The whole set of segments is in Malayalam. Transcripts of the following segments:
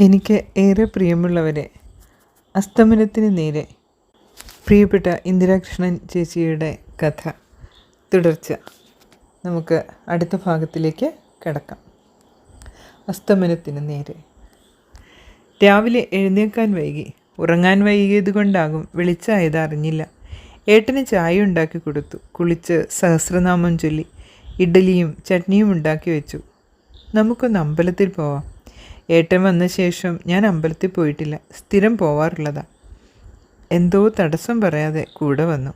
എനിക്ക് ഏറെ പ്രിയമുള്ളവരെ അസ്തമനത്തിന് നേരെ പ്രിയപ്പെട്ട ഇന്ദിരാകൃഷ്ണൻ ചേച്ചിയുടെ കഥ തുടർച്ച. നമുക്ക് അടുത്ത ഭാഗത്തിലേക്ക് കിടക്കാം. അസ്തമനത്തിന് നേരെ. രാവിലെ എഴുന്നേൽക്കാൻ വൈകി. ഉറങ്ങാൻ വൈകിയത് കൊണ്ടാകും വെളിച്ചായത് അറിഞ്ഞില്ല. ഏട്ടന് ചായ ഉണ്ടാക്കി കൊടുത്തു. കുളിച്ച് സഹസ്രനാമം ചൊല്ലി ഇഡ്ഡലിയും ചട്നിയും ഉണ്ടാക്കി വെച്ചു. നമുക്കൊന്ന് അമ്പലത്തിൽ പോവാം. ഏട്ടൻ വന്ന ശേഷം ഞാൻ അമ്പലത്തിൽ പോയിട്ടില്ല. സ്ഥിരം പോവാറുള്ളതാ. എന്തോ തടസ്സം പറയാതെ കൂടെ വന്നു.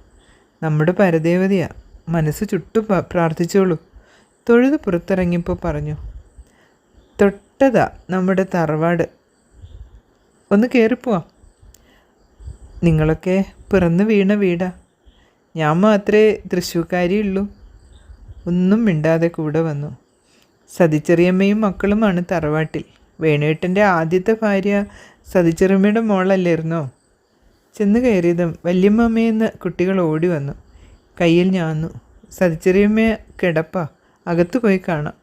നമ്മുടെ പരദേവതയാ. മനസ്സ് ചുട്ടു പ്രാർത്ഥിച്ചോളൂ. തൊഴുത് പുറത്തിറങ്ങിയപ്പോൾ പറഞ്ഞു തൊട്ടതാ നമ്മുടെ തറവാട്. ഒന്ന് കയറിപ്പോവാ നിങ്ങളൊക്കെ പിറന്ന് വീണ വീടാ. ഞാൻ മാത്രമേ തൃശ്ശൂക്കാരിയുള്ളൂ ഒന്നും മിണ്ടാതെ കൂടെ വന്നു. സതിച്ചെറിയമ്മയും മക്കളുമാണ് തറവാട്ടിൽ. വേണുവേട്ടന്റെ ആദ്യത്തെ ഭാര്യ സതിച്ചെറുമ്മയുടെ മോളല്ലായിരുന്നോ? ചെന്ന് കയറിയതും വല്യമ്മമ്മയെന്ന് കുട്ടികൾ ഓടി വന്നു. കയ്യിൽ ഞാന്നു. സതിച്ചെറിയമ്മ കിടപ്പ. അകത്ത് പോയി കാണാം.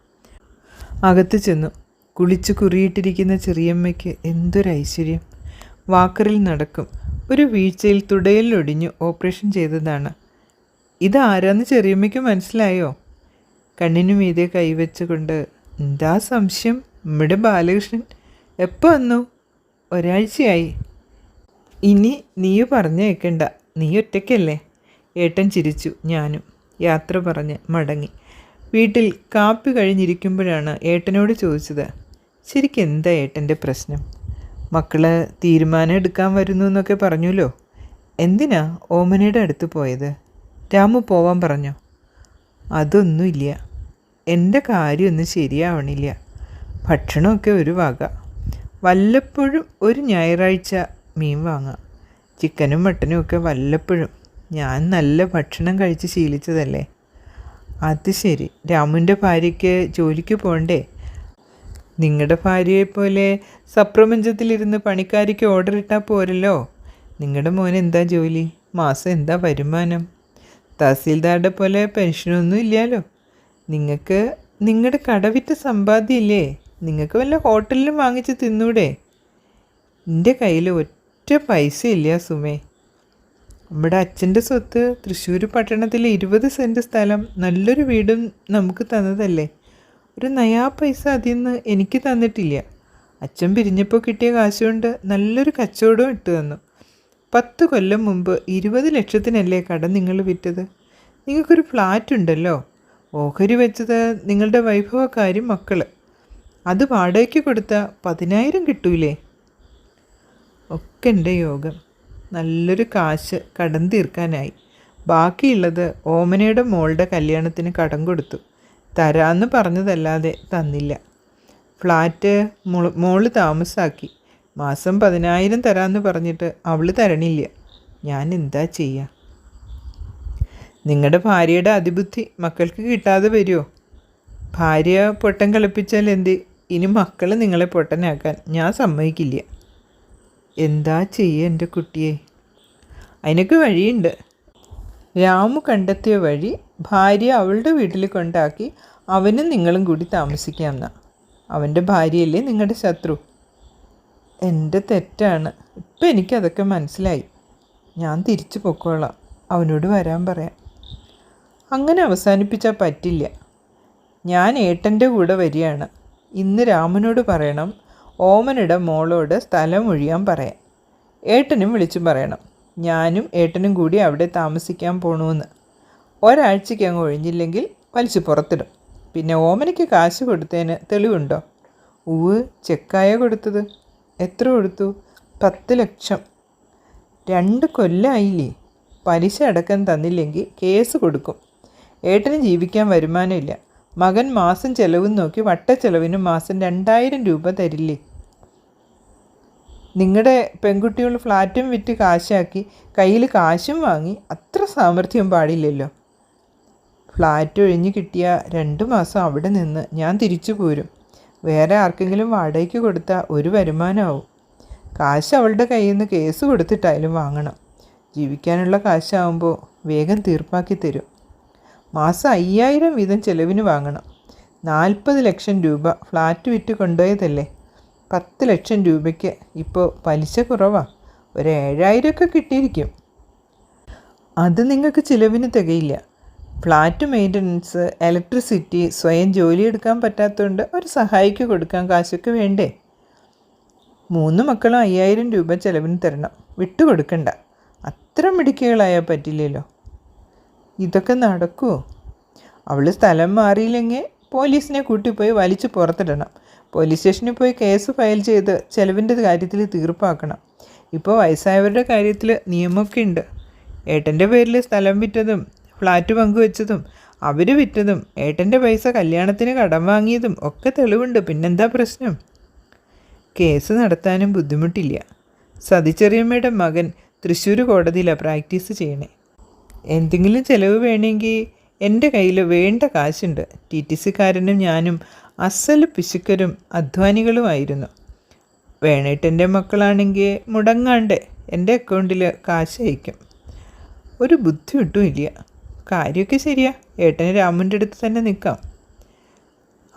അകത്ത് ചെന്നു. കുളിച്ച് കുറിയിട്ടിരിക്കുന്ന ചെറിയമ്മയ്ക്ക് എന്തൊരു ഐശ്വര്യം. വാക്കറിൽ നടക്കും. ഒരു വീഴ്ചയിൽ തുടയിലൊടിഞ്ഞു ഓപ്പറേഷൻ ചെയ്തതാണ്. ഇതാരാന്ന് ചെറിയമ്മയ്ക്ക് മനസ്സിലായോ? കണ്ണിനു മീതെ കൈവച്ചുകൊണ്ട് എന്താ സംശയം? നമ്മുടെ ബാലകൃഷ്ണൻ എപ്പോൾ വന്നു? ഒരാഴ്ചയായി. ഇനി നീ പറഞ്ഞേക്കണ്ട നീ ഒറ്റയ്ക്കല്ലേ? ഏട്ടൻ ചിരിച്ചു. ഞാനും. യാത്ര പറഞ്ഞ് മടങ്ങി. വീട്ടിൽ കാപ്പി കഴിഞ്ഞിരിക്കുമ്പോഴാണ് ഏട്ടനോട് ചോദിച്ചത്. ശരിക്കും എന്താ ഏട്ടന്റെ പ്രശ്നം? മക്കൾ തീരുമാനം എടുക്കാൻ വരുന്നു എന്നൊക്കെ പറഞ്ഞല്ലോ. എന്തിനാ ഓമനയുടെ അടുത്ത് പോയത്? രാമു പോവാൻ പറഞ്ഞോ? അതൊന്നുമില്ല. എന്റെ കാര്യമൊന്നും ശരിയാവണില്ല. ഭക്ഷണമൊക്കെ ഒരു വല്ലപ്പോഴും ഒരു ഞായറാഴ്ച മീൻ വാങ്ങാം ചിക്കനും മട്ടനും ഒക്കെ വല്ലപ്പോഴും. ഞാൻ നല്ല ഭക്ഷണം കഴിച്ച് ശീലിച്ചതല്ലേ? അത് ശരി. രാമുന്റെ ഭാര്യയ്ക്ക് ജോലിക്ക് പോകണ്ടേ? നിങ്ങളുടെ ഭാര്യയെപ്പോലെ സപ്രപഞ്ചത്തിലിരുന്ന് പണിക്കാരിക്ക് ഓർഡർ ഇട്ടാൽ പോരല്ലോ? നിങ്ങളുടെ മോൻ എന്താ ജോലി? മാസം എന്താ വരുമാനം? തഹസീൽദാരുടെ പോലെ പെൻഷനൊന്നും ഇല്ലല്ലോ നിങ്ങൾക്ക് നിങ്ങളുടെ കടവിറ്റ സമ്പാദ്യമില്ലേ നിങ്ങൾക്ക് വല്ല ഹോട്ടലിലും വാങ്ങിച്ച് തിന്നൂടെ? എന്റെ കയ്യിൽ ഒറ്റ പൈസ ഇല്ല സുമേ. നമ്മുടെ അച്ഛന്റെ സ്വത്ത് തൃശ്ശൂർ പട്ടണത്തിലെ ഇരുപത് സെന്റ് സ്ഥലം നല്ലൊരു വീടും നമുക്ക് തന്നതല്ലേ? ഒരു നയാ പൈസ അതിൽ നിന്ന് എനിക്ക് തന്നിട്ടില്ല. അച്ഛൻ പിരിഞ്ഞപ്പോൾ കിട്ടിയ കാശുകൊണ്ട് നല്ലൊരു കച്ചവടവും ഇട്ട് തന്നു. പത്ത് കൊല്ലം മുമ്പ് ഇരുപത് ലക്ഷത്തിനല്ലേ കടം നിങ്ങൾ വിറ്റത്? നിങ്ങൾക്കൊരു ഫ്ലാറ്റ് ഉണ്ടല്ലോ ഓഹരി വെച്ചത് നിങ്ങളുടെ വൈഭവക്കാരും മക്കൾ. അത് വാടകയ്ക്ക് കൊടുത്ത പതിനായിരം കിട്ടൂലേ? ഒക്കെ എന്റെ യോഗം. നല്ലൊരു കാശ് കടം തീർക്കാനായി. ബാക്കിയുള്ളത് ഓമനയുടെ മോളുടെ കല്യാണത്തിന് കടം കൊടുത്തു. തരാമെന്ന് പറഞ്ഞതല്ലാതെ തന്നില്ല. ഫ്ലാറ്റ് മോൾ താമസാക്കി. മാസം പതിനായിരം തരാമെന്ന് പറഞ്ഞിട്ട് അവൾ തരണില്ല. ഞാൻ എന്താ ചെയ്യുക നിങ്ങളുടെ ഭാര്യയുടെ അതിബുദ്ധി മക്കൾക്ക് കിട്ടാതെ വരുമോ ഭാര്യ പൊട്ടം കളിപ്പിച്ചാൽ എന്ത്? ഇനി മക്കൾ നിങ്ങളെ പൊട്ടനാക്കാൻ ഞാൻ സമ്മതിക്കില്ല. എന്താ ചെയ്യുക എന്റെ കുട്ടിയെ? അതിനൊക്കെ വഴിയുണ്ട്. രാമു കണ്ടെത്തിയ വഴി ഭാര്യ അവളുടെ വീട്ടിൽ കൊണ്ടാക്കി അവനും നിങ്ങളും കൂടി താമസിക്കാമെന്ന. അവന്റെ ഭാര്യയല്ലേ നിങ്ങളുടെ ശത്രു? എന്റെ തെറ്റാണ്. ഇപ്പം എനിക്കതൊക്കെ മനസ്സിലായി. ഞാൻ തിരിച്ചു പൊക്കോളാം. അവനോട് വരാൻ പറയാം. അങ്ങനെ അവസാനിപ്പിച്ചാൽ പറ്റില്ല. ഞാൻ ഏട്ടന്റെ കൂടെ വരികയാണ്. ഇന്ന് രാമനോട് പറയണം ഓമനയുടെ മോളോട് സ്ഥലം ഒഴിയാൻ പറയാം ഏട്ടനും വിളിച്ചു പറയണം ഞാനും ഏട്ടനും കൂടി അവിടെ താമസിക്കാൻ പോണൂന്ന്. ഒരാഴ്ചയ്ക്ക് അങ്ങ് ഒഴിഞ്ഞില്ലെങ്കിൽ വലിച്ചു പുറത്തിടും. പിന്നെ ഓമനയ്ക്ക് കാശ് കൊടുത്തതിന് തെളിവുണ്ടോ? ഉവ് ചെക്കായ കൊടുത്തത് എത്ര കൊടുത്തു? പത്ത് ലക്ഷം. രണ്ട് കൊല്ലമായില്ലേ പലിശ അടക്കം തന്നില്ലെങ്കിൽ കേസ് കൊടുക്കും. ഏട്ടന് ജീവിക്കാൻ വരുമാനമില്ല മകൻ മാസം ചെലവും നോക്കി വട്ട ചെലവിന് മാസം രണ്ടായിരം രൂപ തരില്ലേ? നിങ്ങളുടെ പെൺകുട്ടികൾ ഫ്ലാറ്റും വിറ്റ് കാശാക്കി കയ്യിൽ കാശും വാങ്ങി അത്ര സാമർഥ്യം പാടില്ലല്ലോ. ഫ്ലാറ്റ് ഒഴിഞ്ഞ് കിട്ടിയ രണ്ട് മാസം അവിടെ നിന്ന് ഞാൻ തിരിച്ചു പോരും. വേറെ ആർക്കെങ്കിലും വാടകയ്ക്ക് കൊടുത്താൽ ഒരു വരുമാനമാവും. കാശ് അവളുടെ കയ്യിൽ നിന്ന് കേസ് കൊടുത്തിട്ടായാലും വാങ്ങണം. ജീവിക്കാനുള്ള കാശാവുമ്പോൾ വേഗം തീർപ്പാക്കി തരും. മാസം അയ്യായിരം വീതം ചെലവിന് വാങ്ങണം. നാൽപ്പത് ലക്ഷം രൂപ ഫ്ലാറ്റ് വിറ്റ് കൊണ്ടുപോയതല്ലേ? പത്ത് ലക്ഷം രൂപയ്ക്ക് ഇപ്പോൾ പലിശ കുറവാ. ഒരു ഏഴായിരമൊക്കെ കിട്ടിയിരിക്കും. അത് നിങ്ങൾക്ക് ചിലവിന് തികയില്ല. ഫ്ലാറ്റ് മെയിന്റനൻസ് ഇലക്ട്രിസിറ്റി സ്വയം ജോലി എടുക്കാൻ പറ്റാത്തതുകൊണ്ട് ഒരു സഹായിക്ക് കൊടുക്കാൻ കാശൊക്കെ വേണ്ടേ? മൂന്ന് മക്കളും അയ്യായിരം രൂപ ചിലവിന് തരണം. വിട്ടുകൊടുക്കണ്ട. അത്ര മിടുക്കികളായാൽ പറ്റില്ലല്ലോ. ഇതൊക്കെ നടക്കുമോ അവൾ സ്ഥലം മാറിയില്ലെങ്കിൽ പോലീസിനെ കൂട്ടിപ്പോയി വലിച്ചു പുറത്തിടണം. പോലീസ് സ്റ്റേഷനിൽ പോയി കേസ് ഫയൽ ചെയ്ത് ചെലവിന്റെ കാര്യത്തിൽ തീർപ്പാക്കണം. ഇപ്പോൾ വയസ്സായവരുടെ കാര്യത്തിൽ നിയമമൊക്കെ ഉണ്ട്. ഏട്ടന്റെ പേരിൽ സ്ഥലം വിറ്റതും ഫ്ലാറ്റ് പങ്കുവെച്ചതും അവർ വിറ്റതും ഏട്ടന്റെ പൈസ കല്യാണത്തിന് കടം വാങ്ങിയതും ഒക്കെ തെളിവുണ്ട്. പിന്നെന്താ പ്രശ്നം? കേസ് നടത്താനും ബുദ്ധിമുട്ടില്ല. സതിച്ചെറിയമ്മയുടെ മകൻ തൃശ്ശൂർ കോടതിയിലാണ് പ്രാക്ടീസ് ചെയ്യണേ. എന്തെങ്കിലും ചിലവ് വേണമെങ്കിൽ എന്റെ കയ്യിൽ വേണ്ട കാശുണ്ട്. ടി ടി സിക്കാരനും ഞാനും അസൽ പിശുക്കരും അധ്വാനികളുമായിരുന്നു. വേണേട്ടെന്റെ മക്കളാണെങ്കിൽ മുടങ്ങാണ്ട് എന്റെ അക്കൗണ്ടിൽ കാശ് അയക്കും. ഒരു ബുദ്ധിമുട്ടും ഇല്ല. കാര്യമൊക്കെ ശരിയാ. ഏട്ടന് രാമന്റെ അടുത്ത് തന്നെ നിൽക്കാം.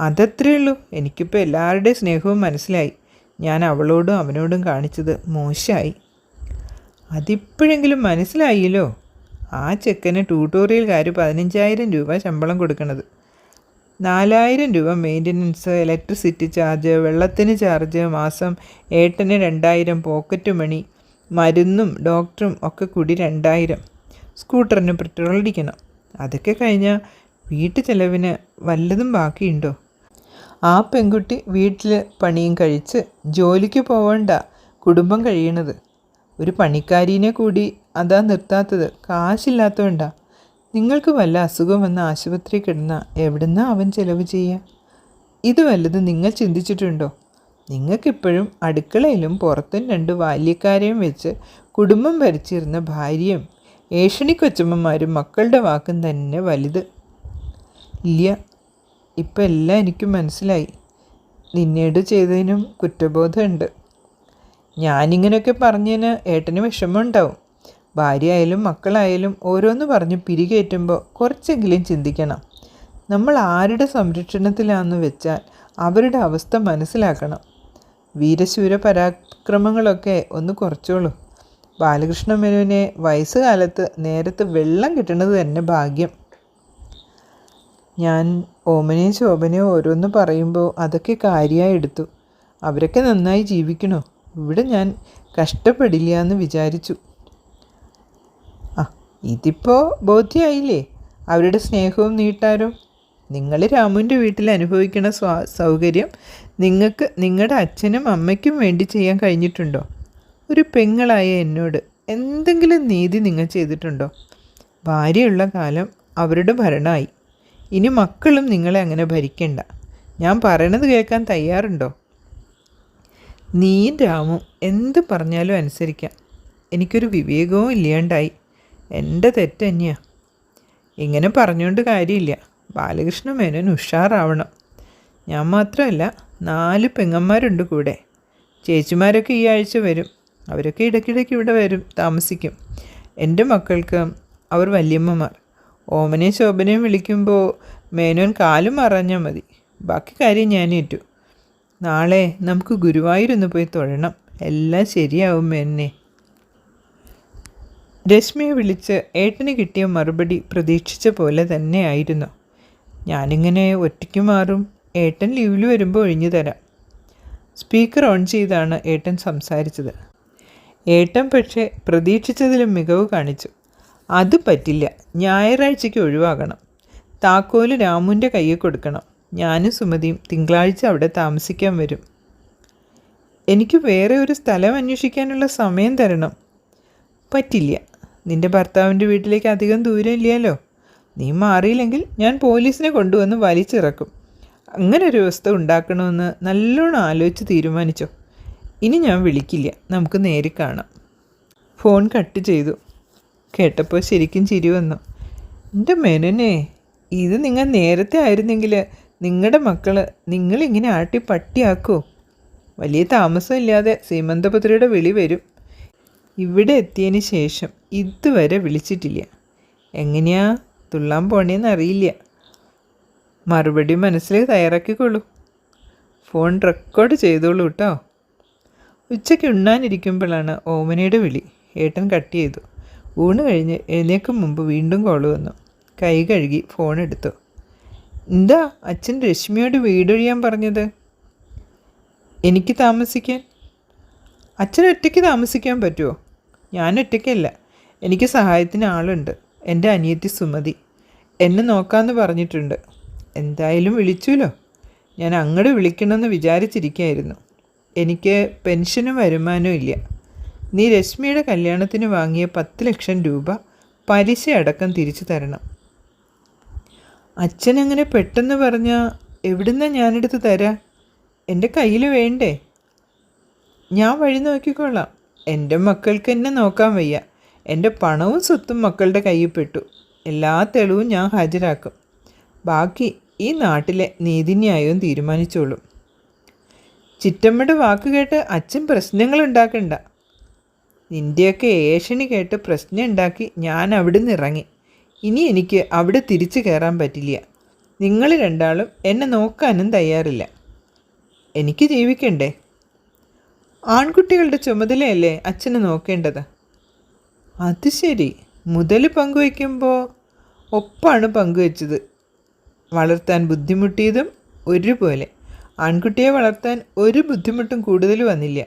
അതത്രേ ഉള്ളൂ. എനിക്കിപ്പോൾ എല്ലാവരുടെയും സ്നേഹവും മനസ്സിലായി. ഞാൻ അവളോടും അവനോടും കാണിച്ചത് മോശമായി. അതിപ്പോഴെങ്കിലും മനസ്സിലായില്ലോ. ആ ചെക്കന് ട്യൂട്ടോറിയൽകാർ പതിനഞ്ചായിരം രൂപ ശമ്പളം കൊടുക്കണത്. നാലായിരം രൂപ മെയിന്റനൻസ് ഇലക്ട്രിസിറ്റി ചാർജ് വെള്ളത്തിന് ചാർജ് മാസം ഏട്ടന് രണ്ടായിരം പോക്കറ്റ് മണി മരുന്നും ഡോക്ടറും ഒക്കെ കൂടി രണ്ടായിരം. സ്കൂട്ടറിന് പെട്രോൾ അടിക്കണം. അതൊക്കെ കഴിഞ്ഞാൽ വീട്ടു ചെലവിന് വല്ലതും ബാക്കിയുണ്ടോ? ആ പെൺകുട്ടി വീട്ടിൽ പണിയും കഴിച്ച് ജോലിക്ക് പോവണ്ട കുടുംബം കഴിയണത്. ഒരു പണിക്കാരീനെ കൂടി അതാ നിർത്താത്തത്. കാശില്ലാത്തതുകൊണ്ടാ നിങ്ങൾക്ക് വല്ല അസുഖം വന്ന ആശുപത്രി കിടന്ന എവിടുന്നാ അവൻ ചെലവ് ചെയ്യുക ഇത് വല്ലതും നിങ്ങൾ ചിന്തിച്ചിട്ടുണ്ടോ? നിങ്ങൾക്കിപ്പോഴും അടുക്കളയിലും പുറത്തും രണ്ട് ബാല്യക്കാരെയും വെച്ച് കുടുംബം ഭരിച്ചിരുന്ന ഭാര്യയും ഏഷണി കൊച്ചമ്മമാരും മക്കളുടെ വാക്കും തന്നെ വലുത്. ഇല്ല ഇപ്പം എല്ലാം എനിക്ക് മനസ്സിലായി. നിന്നേട് ചെയ്തതിനും കുറ്റബോധമുണ്ട്. ഞാനിങ്ങനെയൊക്കെ പറഞ്ഞതിന് ഏട്ടന് വിഷമമുണ്ടാവും. ഭാര്യ ആയാലും മക്കളായാലും ഓരോന്ന് പറഞ്ഞ് പിരികേറ്റുമ്പോൾ കുറച്ചെങ്കിലും ചിന്തിക്കണം. നമ്മൾ ആരുടെ സംരക്ഷണത്തിലാണെന്ന് വെച്ചാൽ അവരുടെ അവസ്ഥ മനസ്സിലാക്കണം. വീരശൂര പരാക്രമങ്ങളൊക്കെ ഒന്ന് കുറച്ചോളൂ. ബാലകൃഷ്ണ മേനോനെ വയസ്സുകാലത്ത് നേരത്ത് വെള്ളം കിട്ടുന്നത് തന്നെ ഭാഗ്യം. ഞാൻ ഓമനയും ശോഭനയും ഓരോന്ന് പറയുമ്പോൾ അതൊക്കെ കാര്യമായി എടുത്തു. അവരൊക്കെ നന്നായി ജീവിക്കണോ. ഇവിടെ ഞാൻ കഷ്ടപ്പെടില്ല എന്ന് വിചാരിച്ചു. ഇതിപ്പോൾ ബോധ്യമായില്ലേ അവരുടെ സ്നേഹവും നീട്ടാരും നിങ്ങൾ രാമുവിന്റെ വീട്ടിൽ അനുഭവിക്കുന്ന സ്വാ സൗകര്യം നിങ്ങൾക്ക് നിങ്ങളുടെ അച്ഛനും അമ്മയ്ക്കും വേണ്ടി ചെയ്യാൻ കഴിഞ്ഞിട്ടുണ്ടോ? ഒരു പെങ്ങളായ എന്നോട് എന്തെങ്കിലും നീതി നിങ്ങൾ ചെയ്തിട്ടുണ്ടോ? ഭാര്യയുള്ള കാലം അവരുടെ ഭരണമായി ഇനി മക്കളും നിങ്ങളെ അങ്ങനെ ഭരിക്കണ്ട. ഞാൻ പറയണത് കേൾക്കാൻ തയ്യാറുണ്ടോ? നീയും രാമു എന്ത് പറഞ്ഞാലും അനുസരിക്കാം. എനിക്കൊരു വിവേകവും ഇല്ലാണ്ടായി. എന്റെ തെറ്റ് തന്നെയാണ് ഇങ്ങനെ പറഞ്ഞുകൊണ്ട് കാര്യമില്ല. ബാലകൃഷ്ണ മേനോൻ ഉഷാറാവണം. ഞാൻ മാത്രമല്ല നാല് പെങ്ങന്മാരുണ്ട് കൂടെ. ചേച്ചിമാരൊക്കെ ഈ ആഴ്ച വരും. അവരൊക്കെ ഇടയ്ക്കിടയ്ക്ക് ഇവിടെ വരും താമസിക്കും. എന്റെ മക്കൾക്ക് അവർ വല്യമ്മമാർ. ഓമനയും ശോഭനയും വിളിക്കുമ്പോൾ മേനോൻ കാലും മറഞ്ഞാൽ മതി. ബാക്കി കാര്യം ഞാനേറ്റു നാളെ നമുക്ക് ഗുരുവായൂരൊന്ന് പോയി തൊഴണം. എല്ലാം ശരിയാവും എന്നെ രശ്മിയെ വിളിച്ച് ഏട്ടന് കിട്ടിയ മറുപടി പ്രതീക്ഷിച്ച പോലെ തന്നെയായിരുന്നു. ഞാനിങ്ങനെ ഒറ്റയ്ക്ക് മാറും ഏട്ടൻ ലീവിൽ വരുമ്പോൾ ഒഴിഞ്ഞു തരാം. സ്പീക്കർ ഓൺ ചെയ്താണ് ഏട്ടൻ സംസാരിച്ചത്. ഏട്ടൻ പക്ഷേ പ്രതീക്ഷിച്ചതിലും മികവ് കാണിച്ചു. അത് പറ്റില്ല ഞായറാഴ്ചയ്ക്ക് ഒഴിവാകണം. താക്കോൽ രാമുവിന്റെ കയ്യിൽ കൊടുക്കണം. ഞാനും സുമതിയും തിങ്കളാഴ്ച അവിടെ താമസിക്കാൻ വരും. എനിക്ക് വേറെ ഒരു സ്ഥലം അന്വേഷിക്കാനുള്ള സമയം തരണം. പറ്റില്ല നിന്റെ ഭർത്താവിന്റെ വീട്ടിലേക്ക് അധികം ദൂരം ഇല്ലല്ലോ നീ മാറിയില്ലെങ്കിൽ ഞാൻ പോലീസിനെ കൊണ്ടുവന്ന് വലിച്ചിറക്കും. അങ്ങനെ ഒരു വ്യവസ്ഥ ഉണ്ടാക്കണമെന്ന് നല്ലോണം ആലോചിച്ച് തീരുമാനിച്ചോ? ഇനി ഞാൻ വിളിക്കില്ല. നമുക്ക് നേരി കാണാം. ഫോൺ കട്ട് ചെയ്തു. കേട്ടപ്പോൾ ശരിക്കും ചിരി വന്നു. എന്റെ മെനനെ ഇത് നിങ്ങൾ നേരത്തെ ആയിരുന്നെങ്കിൽ നിങ്ങളുടെ മക്കൾ നിങ്ങളിങ്ങനെ ആട്ടി പട്ടിയാക്കോ? വലിയ താമസമില്ലാതെ സീമന്തപുത്രിയുടെ വിളി വരും. ഇവിടെ എത്തിയതിന് ശേഷം ഇതുവരെ വിളിച്ചിട്ടില്ല. എങ്ങനെയാ തുള്ളാൻ പോണേന്ന് അറിയില്ല. മറുപടി മനസ്സിൽ തയ്യാറാക്കിക്കോളൂ. ഫോൺ റെക്കോർഡ് ചെയ്തോളൂ കേട്ടോ ഉച്ചയ്ക്ക് ഉണ്ണാനിരിക്കുമ്പോഴാണ് ഓമനയുടെ വിളി. ഏട്ടൻ കട്ട് ചെയ്തു. ഊണ് കഴിഞ്ഞ് എഴുന്നേക്കും മുമ്പ് വീണ്ടും കോൾ വന്നു. കൈ കഴുകി ഫോൺ എടുത്തു. എന്താ അച്ഛൻ രശ്മിയോട് വീടൊഴിയാൻ പറഞ്ഞത്? എനിക്ക് താമസിക്കാൻ. അച്ഛൻ ഒറ്റയ്ക്ക് താമസിക്കാൻ പറ്റുമോ ഞാൻ ഒറ്റയ്ക്കല്ല. എനിക്ക് സഹായത്തിന് ആളുണ്ട്. എന്റെ അനിയത്തി സുമതി. എന്നെ നോക്കാമെന്ന് പറഞ്ഞിട്ടുണ്ട്. എന്തായാലും വിളിച്ചുല്ലോ ഞാൻ അങ്ങോട്ട് വിളിക്കണമെന്ന് വിചാരിച്ചിരിക്കുകയായിരുന്നു എനിക്ക് പെൻഷനും വരുമാനവും ഇല്ല. നീ രശ്മിയുടെ കല്യാണത്തിന് വാങ്ങിയ പത്ത് ലക്ഷം രൂപ പലിശ അടക്കം തിരിച്ചു തരണം. അച്ഛൻ അങ്ങനെ പെട്ടെന്ന് പറഞ്ഞാൽ എവിടുന്ന ഞാനെടുത്ത് തരാം? എന്റെ കയ്യിൽ വേണ്ടേ? ഞാൻ വഴി നോക്കിക്കൊള്ളാം. എന്റെ മക്കൾക്ക് എന്നെ നോക്കാൻ വയ്യ. എന്റെ പണവും സ്വത്തും മക്കളുടെ കയ്യിൽ പെട്ടു. എല്ലാ തെളിവും ഞാൻ ഹാജരാക്കും. ബാക്കി ഈ നാട്ടിലെ നീതിന്യായവും തീരുമാനിച്ചോളും. ചിറ്റമ്മയുടെ വാക്ക് കേട്ട് അച്ഛൻ പ്രശ്നങ്ങൾ ഉണ്ടാക്കണ്ട. നിന്റെയൊക്കെ ഏഷണി കേട്ട് പ്രശ്നം ഉണ്ടാക്കി ഞാൻ അവിടെ നിന്ന് ഇറങ്ങി. ഇനി എനിക്ക് അവിടെ തിരിച്ചു കയറാൻ പറ്റില്ല. നിങ്ങൾ രണ്ടാളും എന്നെ നോക്കാനും തയ്യാറില്ല. എനിക്ക് ജീവിക്കണ്ടേ? ആൺകുട്ടികളുടെ ചുമതലയല്ലേ അച്ഛന് നോക്കേണ്ടത്? അത് ശരി. മുതൽ പങ്കുവയ്ക്കുമ്പോൾ ഒപ്പാണ് പങ്കുവച്ചത്. വളർത്താൻ ബുദ്ധിമുട്ടിയതും ഒരുപോലെ. ആൺകുട്ടിയെ വളർത്താൻ ഒരു ബുദ്ധിമുട്ടും കൂടുതൽ വന്നില്ല.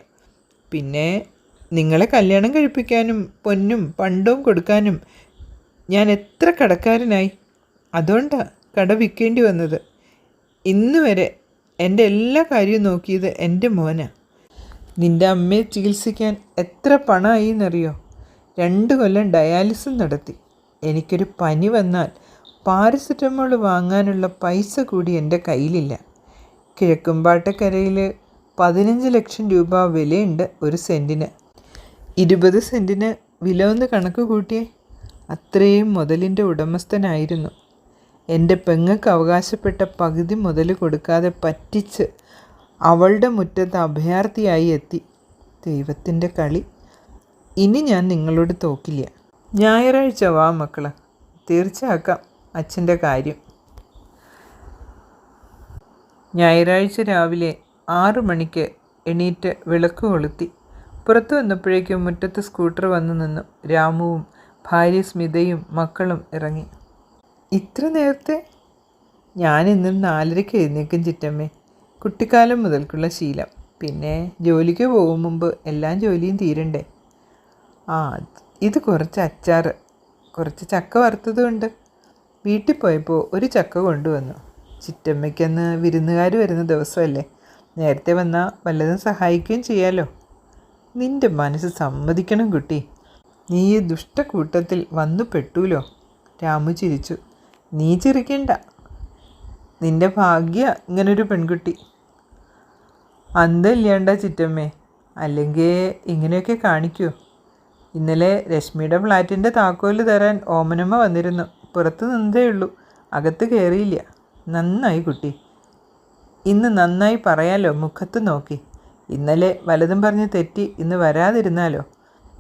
പിന്നെ നിങ്ങളെ കല്യാണം കഴിപ്പിക്കാനും പൊന്നും പണ്ടവും കൊടുക്കാനും ഞാൻ എത്ര കടക്കാരനായി? അതുകൊണ്ടാണ് കട വിൽക്കേണ്ടി വന്നത്. ഇന്നുവരെ എന്റെ എല്ലാ കാര്യവും നോക്കിയത് എന്റെ മോനാണ് നിന്റെ അമ്മയെ ചികിത്സിക്കാൻ എത്ര പണമായി എന്നറിയോ രണ്ട് കൊല്ലം ഡയാലിസിസ് നടത്തി. എനിക്കൊരു പനി വന്നാൽ പാരസെറ്റമോൾ വാങ്ങാനുള്ള പൈസ കൂടി എന്റെ കയ്യിലില്ല. കിഴക്കുംപാട്ടക്കരയിൽ പതിനഞ്ച് ലക്ഷം രൂപ വിലയുണ്ട് ഒരു സെന്റിന് ഇരുപത് സെന്റിന് വില ഒന്ന് കണക്ക് കൂട്ടിയേ. അത്രയും മുതലിന്റെ ഉടമസ്ഥനായിരുന്നു. എന്റെ പെങ്ങൾക്ക് അവകാശപ്പെട്ട പകുതി മുതൽ കൊടുക്കാതെ പറ്റിച്ച് അവളുടെ മുറ്റത്ത് അഭയാർത്ഥിയായി എത്തി. ദൈവത്തിന്റെ കളി. ഇനി ഞാൻ നിങ്ങളോട് തോക്കില്ല. ഞായറാഴ്ച വാ മക്കളെ. തീർച്ചയാക്കാം അച്ഛന്റെ കാര്യം. ഞായറാഴ്ച രാവിലെ ആറു മണിക്ക് എണീറ്റ് വിളക്ക് കൊളുത്തി. പുറത്തു വന്നപ്പോഴേക്കും മുറ്റത്ത് സ്കൂട്ടർ വന്നു നിന്നു. രാമുവും ഭാര്യ സ്മിതയും മക്കളും ഇറങ്ങി. ഇത്ര നേരത്തെ? ഞാനിന്നും നാലരയ്ക്ക് എഴുന്നേക്കും ചിറ്റമ്മേ. കുട്ടിക്കാലം മുതൽക്കുള്ള ശീലം. പിന്നെ ജോലിക്ക് പോകും മുമ്പ് എല്ലാ ജോലിയും തീരണ്ടേ? ആ ഇത് കുറച്ച് അച്ചാർ കുറച്ച് ചക്ക വറുത്തതുമുണ്ട് വീട്ടിൽ പോയപ്പോൾ ഒരു ചക്ക കൊണ്ടുവന്നു. ചിറ്റമ്മയ്ക്കന്ന് വിരുന്നുകാർ വരുന്ന ദിവസമല്ലേ? നേരത്തെ വന്നാൽ വല്ലതും സഹായിക്കുകയും ചെയ്യാലോ? നിന്റെ മനസ്സ് സമ്മതിക്കണം കുട്ടി. നീ ഈ ദുഷ്ടക്കൂട്ടത്തിൽ വന്നു പെട്ടൂലോ? രാമു ചിരിച്ചു. നീ ചിരിക്കണ്ട. നിന്റെ ഭാഗ്യ ഇങ്ങനൊരു പെൺകുട്ടി. അന്തമില്ലാണ്ട ചിറ്റമ്മേ. അല്ലെങ്കിൽ ഇങ്ങനെയൊക്കെ കാണിക്കൂ. ഇന്നലെ രശ്മിയുടെ ഫ്ലാറ്റിന്റെ താക്കോൽ തരാൻ ഓമനമ്മ വന്നിരുന്നു. പുറത്ത് നിന്നതേ ഉള്ളൂ. അകത്ത് കയറിയില്ല നന്നായി കുട്ടി. ഇന്ന് നന്നായി പറയാലോ മുഖത്ത് നോക്കി. ഇന്നലെ വലതും പറഞ്ഞ് തെറ്റി. ഇന്ന് വരാതിരുന്നാലോ?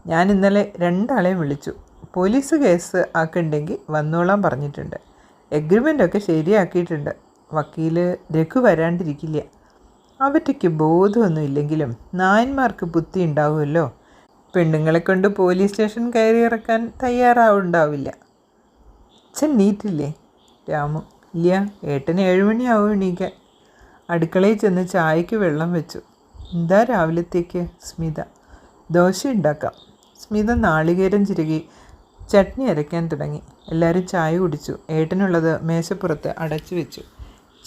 ഞാൻ ഇന്നലെ രണ്ടാളെയും വിളിച്ചു. പോലീസ് കേസ് ആക്കണ്ടെങ്കിൽ വന്നോളാൻ പറഞ്ഞിട്ടുണ്ട്. എഗ്രിമെന്റൊക്കെ ശരിയാക്കിയിട്ടുണ്ട്. വക്കീൽ രഘു വരാണ്ടിരിക്കില്ല. അവറ്റയ്ക്ക് ബോധമൊന്നും ഇല്ലെങ്കിലും നായന്മാർക്ക് ബുദ്ധി ഉണ്ടാവുമല്ലോ പെണ്ണുങ്ങളെ കൊണ്ട് പോലീസ് സ്റ്റേഷൻ കയറി ഇറക്കാൻ തയ്യാറാവുണ്ടാവില്ല. അച്ഛൻ നീറ്റില്ലേ? രാമു ഇല്ല ഏട്ടന് ഏഴുമണിയാവും എണീക്കാൻ. അടുക്കളയിൽ ചെന്ന് ചായക്ക് വെള്ളം വെച്ചു. എന്താ രാവിലത്തേക്ക്? സ്മിത ദോശ ഉണ്ടാക്കാം. സ്മിത നാളികേരം ചിരകി ചട്നി അരയ്ക്കാൻ തുടങ്ങി. എല്ലാവരും ചായ കുടിച്ചു. ഏട്ടനുള്ളത് മേശപ്പുറത്ത് അടച്ചു വെച്ചു.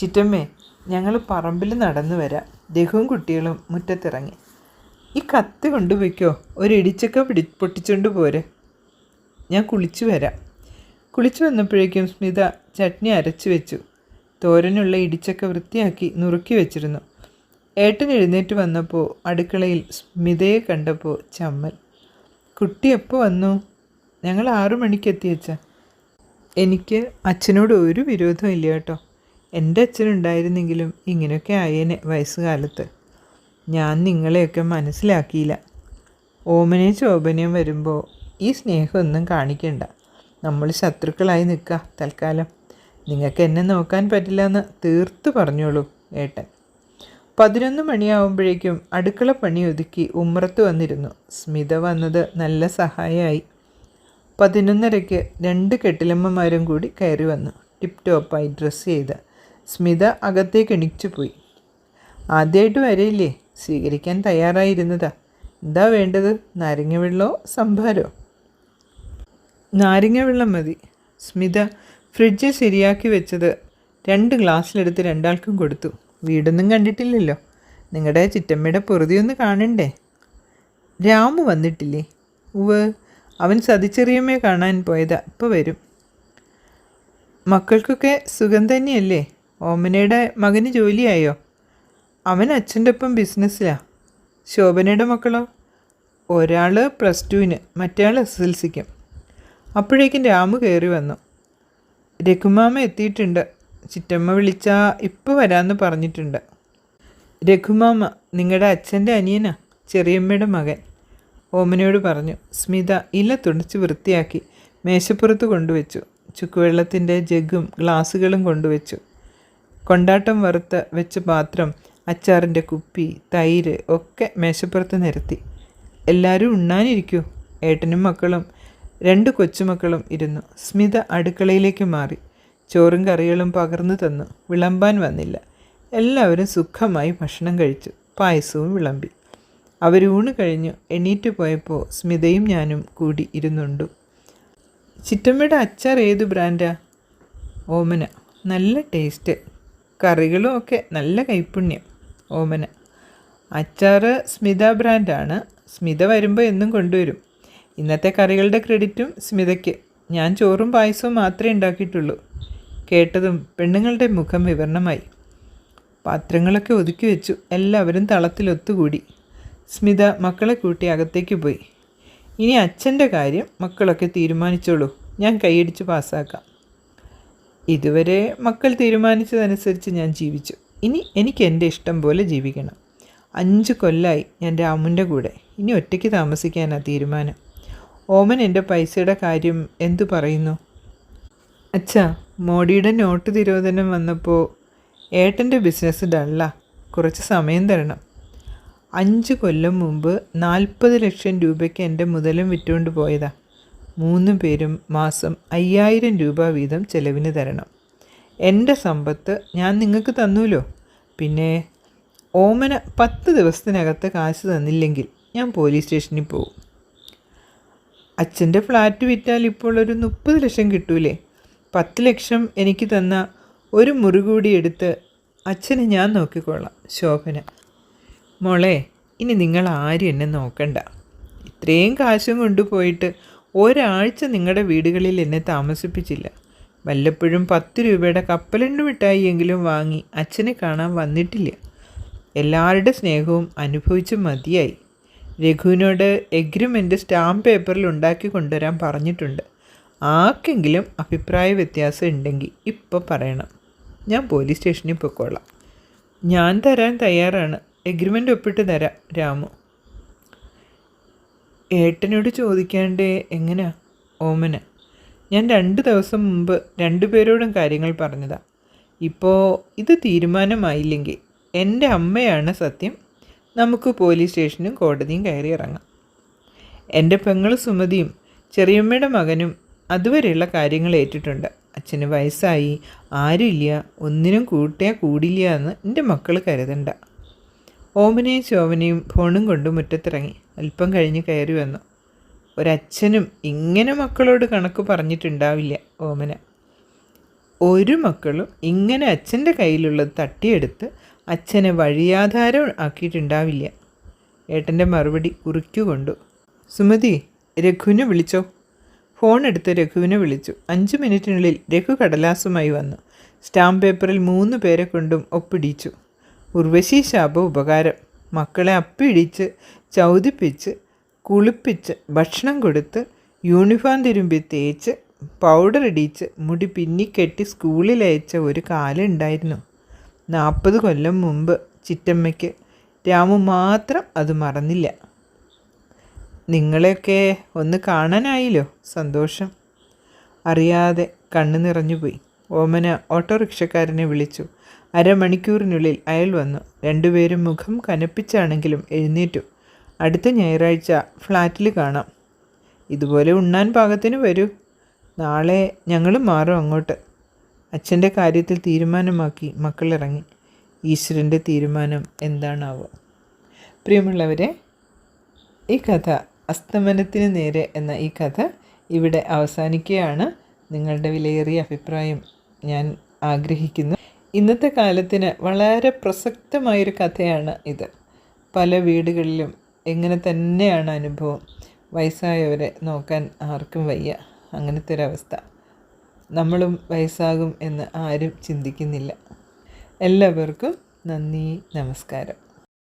ചിറ്റമ്മേ ഞങ്ങൾ പറമ്പിൽ നടന്നു വരാം. ദേഹവും കുട്ടികളും മുറ്റത്തിറങ്ങി. ഈ കത്തി കൊണ്ടുപോയിക്കോ? ഒരു ഇടിച്ചക്ക പിടി പൊട്ടിച്ചുകൊണ്ട് പോരെ. ഞാൻ കുളിച്ചു വരാം. കുളിച്ചു വന്നപ്പോഴേക്കും സ്മിത ചട്നി അരച്ചു വെച്ചു. തോരനുള്ള ഇടിച്ചക്ക വൃത്തിയാക്കി നുറുക്കി വെച്ചിരുന്നു. ഏട്ടൻ എഴുന്നേറ്റ് വന്നപ്പോൾ അടുക്കളയിൽ സ്മിതയെ കണ്ടപ്പോൾ ചമ്മൽ. കുട്ടി എപ്പോൾ വന്നു? ഞങ്ങൾ ആറു മണിക്ക് എത്തിയച്ച. എനിക്ക് അച്ഛനോട് ഒരു വിരോധവും ഇല്ല കേട്ടോ. എന്റെ അച്ഛനുണ്ടായിരുന്നെങ്കിലും ഇങ്ങനെയൊക്കെ ആയേനെ വയസ്സുകാലത്ത്. ഞാൻ നിങ്ങളെയൊക്കെ മനസ്സിലാക്കിയില്ല. ഓമനയും ശോഭനയും വരുമ്പോൾ ഈ സ്നേഹമൊന്നും കാണിക്കണ്ട. നമ്മൾ ശത്രുക്കളായി നിൽക്കുക തൽക്കാലം. നിങ്ങൾക്ക് എന്നെ നോക്കാൻ പറ്റില്ല എന്ന് തീർത്ത് പറഞ്ഞോളൂ ഏട്ടൻ. പതിനൊന്ന് മണിയാവുമ്പോഴേക്കും അടുക്കള പണി ഒതുക്കി ഉമ്മറത്ത് വന്നിരുന്നു. സ്മിത വന്നത് നല്ല സഹായമായി പതിനൊന്നരയ്ക്ക് രണ്ട് കെട്ടിലമ്മമാരും കൂടി കയറി വന്നു. ടിപ് ടോപ്പായി ഡ്രസ്സ് ചെയ്ത്. സ്മിത അകത്തേക്ക് എണിച്ചു പോയി. ആദ്യമായിട്ട് വരയില്ലേ? സ്വീകരിക്കാൻ തയ്യാറായിരുന്നതാ. എന്താ വേണ്ടത്? നാരങ്ങ വെള്ളമോ സംഭാരോ? നാരങ്ങ വെള്ളം മതി. സ്മിത ഫ്രിഡ്ജ് ശരിയാക്കി വെച്ചത് രണ്ട് ഗ്ലാസ്സിലെടുത്ത് രണ്ടാൾക്കും കൊടുത്തു. വീടൊന്നും കണ്ടിട്ടില്ലല്ലോ. നിങ്ങളുടെ ചിറ്റമ്മയുടെ പൊറുതിയൊന്ന് കാണണ്ടേ? രാമു വന്നിട്ടില്ലേ? ഉവ് അവൻ സതിച്ചെറിയമ്മയെ കാണാൻ പോയതാ. ഇപ്പോൾ വരും. മക്കൾക്കൊക്കെ സുഖം തന്നെയല്ലേ? ഓമനയുടെ മകന് ജോലിയായോ? അവൻ അച്ഛന്റെ ഒപ്പം ബിസിനസ്സിലാണ് ശോഭനയുടെ മക്കളോ? ഒരാൾ പ്ലസ് ടുവിന് മറ്റേയാൾ എസ് എൽ സിക്കും. അപ്പോഴേക്കും രാമു കയറി വന്നു. രഘുമാമ എത്തിയിട്ടുണ്ട്. ചിറ്റമ്മ വിളിച്ചാ ഇപ്പോൾ വരാമെന്ന് പറഞ്ഞിട്ടുണ്ട്. രഘുമാമ നിങ്ങളുടെ അച്ഛന്റെ അനിയനാ ചെറിയമ്മയുടെ മകൻ. ഓമനയോട് പറഞ്ഞു സ്മിത ഇല തുണച്ച് വൃത്തിയാക്കി മേശപ്പുറത്ത് കൊണ്ടുവച്ചു. ചുക്കുവെള്ളത്തിന്റെ ജഗ്ഗും ഗ്ലാസ്സുകളും കൊണ്ടുവച്ചു. കൊണ്ടാട്ടം വറുത്ത് വെച്ച പാത്രം അച്ചാറിന്റെ കുപ്പി തൈര് ഒക്കെ മേശപ്പുറത്ത് നിരത്തി. എല്ലാവരും ഉണ്ണാനിരിക്കൂ. ഏട്ടനും മക്കളും രണ്ട് കൊച്ചുമക്കളും ഇരുന്നു. സ്മിത അടുക്കളയിലേക്ക് മാറി. ചോറും കറികളും പകർന്നു തന്നു. വിളമ്പാൻ വന്നില്ല. എല്ലാവരും സുഖമായി ഭക്ഷണം കഴിച്ചു. പായസവും വിളമ്പി. അവരൂണ് കഴിഞ്ഞു. എണീറ്റ് പോയപ്പോൾ സ്മിതയും ഞാനും കൂടി ഇരുന്നുണ്ടു. ചിറ്റമ്മയുടെ അച്ചാർ ഏത് ബ്രാൻഡാ? ഓമന. നല്ല ടേസ്റ്റ്. കറികളും ഒക്കെ നല്ല കൈപ്പുണ്യം. ഓമന. അച്ചാർ സ്മിത ബ്രാൻഡാണ്. സ്മിത വരുമ്പോൾ എന്നും കൊണ്ടുവരും. ഇന്നത്തെ കറികളുടെ ക്രെഡിറ്റും സ്മിതയ്ക്ക്. ഞാൻ ചോറും പായസവും മാത്രമേ ഉണ്ടാക്കിയിട്ടുള്ളൂ. കേട്ടതും പെണ്ണുങ്ങളുടെ മുഖം വിവരണമായി. പാത്രങ്ങളൊക്കെ ഒതുക്കി വെച്ചു. എല്ലാവരും തളത്തിലൊത്തുകൂടി സ്മിത മക്കളെ കൂട്ടി അകത്തേക്ക് പോയി. ഇനി അച്ഛന്റെ കാര്യം മക്കളൊക്കെ തീരുമാനിച്ചോളൂ. ഞാൻ കൈയടിച്ച് പാസ്സാക്കാം. ഇതുവരെ മക്കൾ തീരുമാനിച്ചതനുസരിച്ച് ഞാൻ ജീവിച്ചു. ഇനി എനിക്ക് എന്റെ ഇഷ്ടം പോലെ ജീവിക്കണം. അഞ്ച് കൊല്ലായി ഞാൻ രാമുന്റെ കൂടെ. ഇനി ഒറ്റയ്ക്ക് താമസിക്കാനാണ് തീരുമാനം. ഓമൻ എന്റെ പൈസയുടെ കാര്യം എന്തു പറയുന്നു? അച്ഛാ മോഡിയുടെ നോട്ട് തിരോധനം വന്നപ്പോൾ ഏട്ടന്റെ ബിസിനസ് ഡള്ള. കുറച്ച് സമയം തരണം. അഞ്ച് കൊല്ലം മുമ്പ് നാൽപ്പത് ലക്ഷം രൂപയ്ക്ക് എന്റെ മുതലും വിറ്റുകൊണ്ട് പോയതാ. മൂന്ന് പേരും മാസം അയ്യായിരം രൂപ വീതം ചെലവിന് തരണം. എന്റെ സമ്പത്ത് ഞാൻ നിങ്ങൾക്ക് തന്നൂലോ? പിന്നെ ഓമന പത്ത് ദിവസത്തിനകത്ത് കാശ് തന്നില്ലെങ്കിൽ ഞാൻ പോലീസ് സ്റ്റേഷനിൽ പോകും. അച്ഛന്റെ ഫ്ലാറ്റ് വിറ്റാൽ ഇപ്പോൾ ഒരു മുപ്പത് ലക്ഷം കിട്ടൂലേ? പത്ത് ലക്ഷം എനിക്ക് തന്ന ഒരു മുറി കൂടി എടുത്ത് അച്ഛനെ ഞാൻ നോക്കിക്കൊള്ളാം ശോഭന. മോളെ ഇനി നിങ്ങൾ ആരും എന്നെ നോക്കണ്ട. ഇത്രയും കാശും കൊണ്ടുപോയിട്ട് ഒരാഴ്ച നിങ്ങളുടെ വീടുകളിൽ എന്നെ താമസിപ്പിച്ചില്ല. വല്ലപ്പോഴും പത്ത് രൂപയുടെ കപ്പലണ്ട് മിഠായി എങ്കിലും വാങ്ങി അച്ഛനെ കാണാൻ വന്നിട്ടില്ല. എല്ലാവരുടെ സ്നേഹവും അനുഭവിച്ച് മതിയായി. രഘുവിനോട് എഗ്രിമെന്റ് സ്റ്റാമ്പ് പേപ്പറിൽ ഉണ്ടാക്കി കൊണ്ടുവരാൻ പറഞ്ഞിട്ടുണ്ട്. ആർക്കെങ്കിലും അഭിപ്രായ വ്യത്യാസം ഉണ്ടെങ്കിൽ ഇപ്പോൾ പറയണം. ഞാൻ പോലീസ് സ്റ്റേഷനിൽ പൊയ്ക്കോളാം. ഞാൻ തരാൻ തയ്യാറാണ്. എഗ്രിമെന്റ് ഒപ്പിട്ട് തരാം രാമു. ഏട്ടനോട് ചോദിക്കാണ്ടേ എങ്ങനെയാ ഓമന? ഞാൻ രണ്ട് ദിവസം മുമ്പ് രണ്ടുപേരോടും കാര്യങ്ങൾ പറഞ്ഞതാ. ഇപ്പോൾ ഇത് തീരുമാനമായില്ലെങ്കിൽ എന്റെ അമ്മയാണ് സത്യം. നമുക്ക് പോലീസ് സ്റ്റേഷനും കോടതിയും കയറി ഇറങ്ങാം. എന്റെ പെങ്ങൾ സുമതിയും ചെറിയമ്മയുടെ മകനും അതുവരെയുള്ള കാര്യങ്ങൾ ഏറ്റിട്ടുണ്ട്. അച്ഛന് വയസ്സായി ആരുമില്ല ഒന്നിനും കൂട്ടിയാൽ കൂടില്ല എന്ന് എന്റെ മക്കൾ കരുതണ്ട. ഓമനയും ശോഭനയും ഫോണും കൊണ്ട് മുറ്റത്തിറങ്ങി. അല്പം കഴിഞ്ഞ് കയറി വന്നു. ഒരച്ഛനും ഇങ്ങനെ മക്കളോട് കണക്ക് പറഞ്ഞിട്ടുണ്ടാവില്ല ഓമന. ഒരു മക്കളും ഇങ്ങനെ അച്ഛന്റെ കയ്യിലുള്ളത് തട്ടിയെടുത്ത് അച്ഛനെ വഴിയാധാരം ആക്കിയിട്ടുണ്ടാവില്ല. ഏട്ടന്റെ മറുപടി ഉറിക്കുകൊണ്ടു സുമതി രഘുവിനെ വിളിച്ചോ? ഫോൺ എടുത്ത് രഘുവിനെ വിളിച്ചു. അഞ്ച് മിനിറ്റിനുള്ളിൽ രഘു കടലാസുമായി വന്നു. സ്റ്റാമ്പ് പേപ്പറിൽ മൂന്ന് പേരെ കൊണ്ടും ഒപ്പിടിച്ചു. ഉർവശി ശാപ ഉപകാരം. മക്കളെ അപ്പിടിച്ച് ചൗതിപ്പിച്ച് കുളിപ്പിച്ച് ഭക്ഷണം കൊടുത്ത് യൂണിഫോം തിരുമ്പി തേച്ച് പൗഡർ ഇടിച്ച് മുടി പിന്നിക്കെട്ടി സ്കൂളിൽ അയച്ച ഒരു കാലം ഉണ്ടായിരുന്നു. നാൽപ്പത് കൊല്ലം മുമ്പ് ചിറ്റമ്മയ്ക്ക് രാമു മാത്രം അത് മറന്നില്ല. നിങ്ങളെയൊക്കെ ഒന്ന് കാണാനായില്ലോ? സന്തോഷം. അറിയാതെ കണ്ണു നിറഞ്ഞുപോയി. ഓമന ഓട്ടോറിക്ഷക്കാരനെ വിളിച്ചു. അരമണിക്കൂറിനുള്ളിൽ അയാൾ വന്നു. രണ്ടുപേരും മുഖം കനപ്പിച്ചാണെങ്കിലും എഴുന്നേറ്റു. അടുത്ത ഞായറാഴ്ച ഫ്ലാറ്റിൽ കാണാം. ഇതുപോലെ ഉണ്ണാൻ പാകത്തിന് വരൂ. നാളെ ഞങ്ങൾ മാറും അങ്ങോട്ട്. അച്ഛന്റെ കാര്യത്തിൽ തീരുമാനമാക്കി മക്കളിറങ്ങി ഈശ്വരന്റെ തീരുമാനം എന്താണാവോ? പ്രിയമുള്ളവരെ ഈ കഥ അസ്തമനത്തിന് നേരെ എന്ന ഈ കഥ ഇവിടെ അവസാനിക്കുകയാണ്. നിങ്ങളുടെ വിലയേറിയ അഭിപ്രായം ഞാൻ ആഗ്രഹിക്കുന്നു. ഇന്നത്തെ കാലത്തിന് വളരെ പ്രസക്തമായൊരു കഥയാണ് ഇത്. പല വീടുകളിലും എങ്ങനെ തന്നെയാണ് അനുഭവം? വയസ്സായവരെ നോക്കാൻ ആർക്കും വയ്യ. അങ്ങനത്തെ ഒരവസ്ഥ നമ്മളും വയസ്സാകും എന്ന് ആരും ചിന്തിക്കുന്നില്ല. എല്ലാവർക്കും നന്ദി നമസ്കാരം.